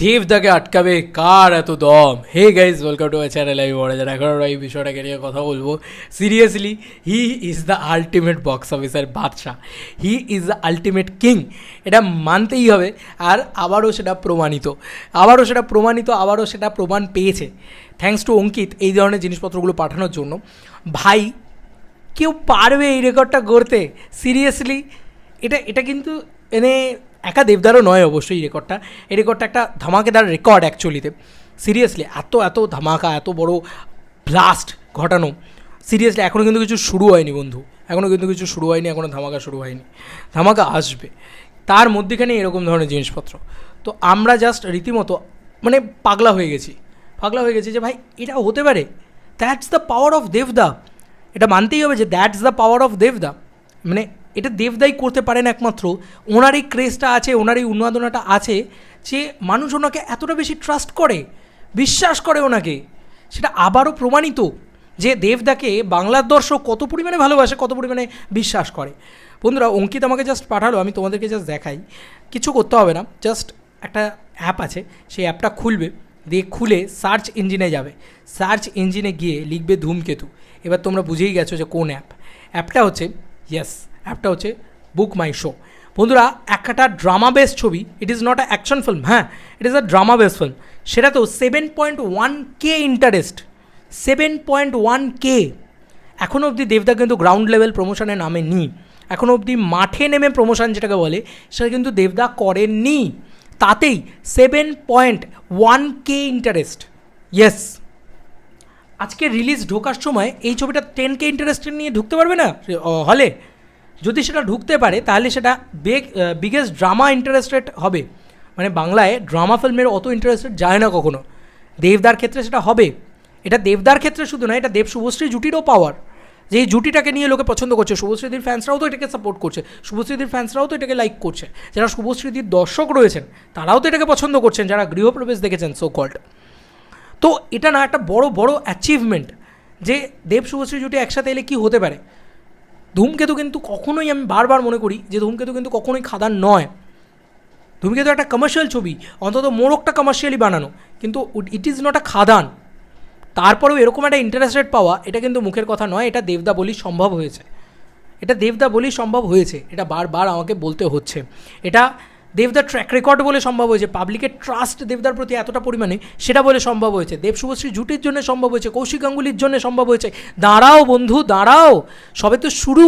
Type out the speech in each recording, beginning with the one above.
দেবদাকে আটকাবে কার এত দম hey guys welcome to my channel আমি বড় যারা এখন আমরা এই বিষয়টাকে নিয়ে কথা বলব। Seriously he is the ultimate box officer বাদশাহ। He is the ultimate king এটা মানতেই হবে, আর আবারও সেটা প্রমাণিত। আবারও সেটা প্রমাণিত, আবারও সেটা প্রমাণ পেয়েছে। থ্যাংকস টু অঙ্কিত এই ধরনের জিনিসপত্রগুলো পাঠানোর জন্য। ভাই, কেউ পারবে এই রেকর্ডটা গড়তে? সিরিয়াসলি এটা এটা কিন্তু এনে একা দেবদারও নয় অবশ্যই রেকর্ডটা। এই রেকর্ডটা একটা ধামাকেদার রেকর্ড অ্যাকচুয়ালিতে সিরিয়াসলি এত এত ধামাকা, এত বড় ব্লাস্ট ঘটানো। সিরিয়াসলি এখনও কিন্তু কিছু শুরু হয়নি বন্ধু। এখনও কিন্তু কিছু শুরু হয়নি এখনও ধামাকা শুরু হয়নি। ধামাকা আসবে। তার মধ্যেখানে এরকম ধরনের জিনিসপত্র। তো আমরা জাস্ট রীতিমতো মানে পাগলা হয়ে গেছি। পাগলা হয়ে গেছি যে ভাই এটা হতে পারে। দ্যাটস দ্য পাওয়ার অফ দেবদা এটা মানতেই হবে যে দ্যাটস দ্য পাওয়ার অফ দেবদা মানে এটা দেবদাই করতে পারেন একমাত্র। ওনার এই ক্রেজটা আছে ওনার এই উন্মাদনাটা আছে যে মানুষ ওনাকে এতটা বেশি ট্রাস্ট করে, বিশ্বাস করে ওনাকে। সেটা আবারও প্রমাণিত যে দেবদাকে বাংলার দর্শক কত পরিমাণে ভালোবাসে, কত পরিমাণে বিশ্বাস করে। বন্ধুরা, অঙ্কিত আমাকে জাস্ট পাঠালো, আমি তোমাদেরকে জাস্ট দেখাই। কিছু করতে হবে না জাস্ট একটা অ্যাপ আছে, সেই অ্যাপটা খুলবে, দিয়ে খুলে সার্চ ইঞ্জিনে যাবে। সার্চ ইঞ্জিনে গিয়ে লিখবে ধূমকেতু। এবার তোমরা বুঝেই গেছো যে কোন অ্যাপ অ্যাপটা হচ্ছে ইয়েস অ্যাপটা হচ্ছে বুক মাই শো বন্ধুরা একটা ড্রামা বেস ছবি it is not action film হ্যাঁ it is a drama base film সেটা তো seven point one K interest seven point one K এখনও অবধি দেবদা কিন্তু গ্রাউন্ড লেভেল প্রমোশনের নামে নি এখনও অবধি মাঠে নেমে প্রমোশন যেটাকে বলে সেটা কিন্তু দেবদা করেননি তাতেই seven point one K interest yes আজকে রিলিজ ঢোকার সময় এই ছবিটা টেন কে ইন্টারেস্টেড নিয়ে ঢুকতে পারবে না? হলে। যদি সেটা ঢুকতে পারে, তাহলে সেটা বেগ বিগেস্ট ড্রামা ইন্টারেস্টেড হবে। মানে বাংলায় ড্রামা ফিল্মের অত ইন্টারেস্টেড যায় না কখনো। দেবদার ক্ষেত্রে সেটা হবে। এটা দেবদার ক্ষেত্রে শুধু না, এটা দেব শুভশ্রী জুটিরও পাওয়ার যে এই জুটিটাকে নিয়ে লোকে পছন্দ করছে, শুভশ্রীদির ফ্যান্সরাও তো এটাকে সাপোর্ট করছে। শুভশ্রীদির ফ্যান্সরাও তো এটাকে লাইক করছে। যারা শুভশ্রীদির দর্শক রয়েছেন, তারাও তো এটাকে পছন্দ করছেন, যারা গৃহপ্রবেশ দেখেছেন সো কল্ড তো এটা না একটা বড় বড় অ্যাচিভমেন্ট যে দেব শুভশ্রী জুটি একসাথে এলে কী হতে পারে? ধূমকেতু কিন্তু কখনোই আমি বারবার মনে করি যে ধূমকেতু কিন্তু কখনোই খাদান নয়। ধূমকেতু একটা কমার্শিয়াল ছবি, অন্তত মোড়কটা কমার্শিয়ালি বানানো, কিন্তু ইট ইজ নট আ খাদান। তারপরেও এরকম একটা ইন্টারেস্টেড পাওয়া, এটা কিন্তু মুখের কথা নয়, এটা দেবদা বলি সম্ভব হয়েছে। এটা দেবদা বলেই সম্ভব হয়েছে, এটা বারবার আমাকে বলতে হচ্ছে। এটা দেবদার ট্র্যাক রেকর্ড বলে সম্ভব হয়েছে পাবলিকের ট্রাস্ট দেবদার প্রতি এতটা পরিমাণে, সেটা বলে সম্ভব হয়েছে। দেব শুভশ্রী জুটির জন্য সম্ভব হয়েছে, কৌশিক গাঙ্গুলির জন্য সম্ভব হয়েছে। দাঁড়াও বন্ধু, দাঁড়াও। সবে তো শুরু।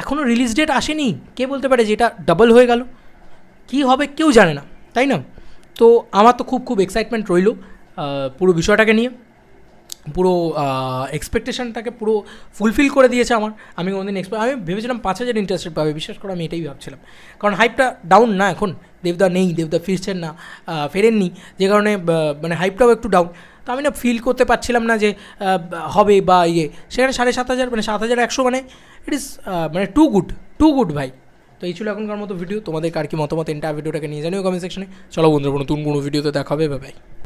এখনও রিলিজ ডেট আসেনি। কে বলতে পারে যে এটা ডাবল হয়ে গেল? কী হবে কেউ জানে না, তাই না? তো আমার তো খুব খুব এক্সাইটমেন্ট রইল পুরো বিষয়টাকে নিয়ে। পুরো এক্সপেকটেশনটাকে পুরো ফুলফিল করে দিয়েছে আমার। আমি কোনোদিন এক্সপেক্ট আমি ভেবেছিলাম পাঁচ হাজার ইন্টারেস্টেড পাবে। বিশ্বাস করে, আমি এটাই ভাবছিলাম। কারণ হাইপটা ডাউন না এখন। দেবদা নেই, দেবদা ফিরছেন না ফেরেননি। যে কারণে মানে হাইপটাও একটু ডাউন তো আমি না ফিল করতে পারছিলাম না যে হবে বা ইয়ে। সেখানে সাড়ে সাত হাজার মানে সাত হাজার একশো মানে ইট ইস মানে টু গুড টু গুড ভাই। তো এই ছিল এখনকার মতো ভিডিও তোমাদের কার কি মতামত এন্টার ভিডিওটাকে নিয়ে জানিও কমেন্ট সেকশনে চলো বন্ধুরা নতুন কোনো ভিডিওতে দেখা হবে বাই